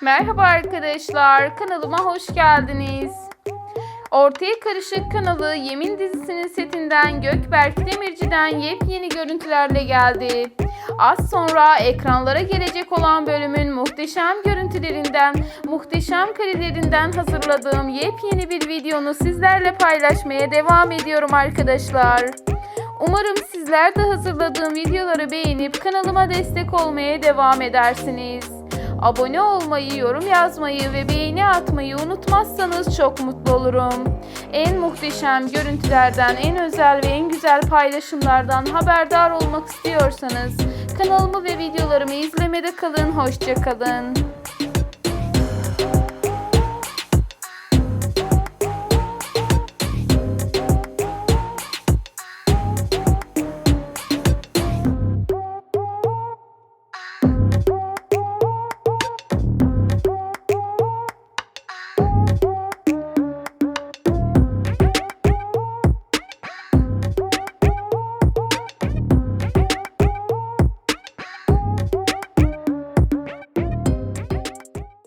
Merhaba arkadaşlar, kanalıma hoş geldiniz. Ortaya Karışık kanalı Yemin dizisinin setinden Gökberk Demirci'den yepyeni görüntülerle geldi. Az sonra ekranlara gelecek olan bölümün muhteşem görüntülerinden, muhteşem karelerinden hazırladığım yepyeni bir videonu sizlerle paylaşmaya devam ediyorum arkadaşlar. Umarım sizler de hazırladığım videoları beğenip kanalıma destek olmaya devam edersiniz. Abone olmayı, yorum yazmayı ve beğeni atmayı unutmazsanız çok mutlu olurum. En muhteşem görüntülerden, en özel ve en güzel paylaşımlardan haberdar olmak istiyorsanız kanalımı ve videolarımı izlemede kalın, hoşça kalın.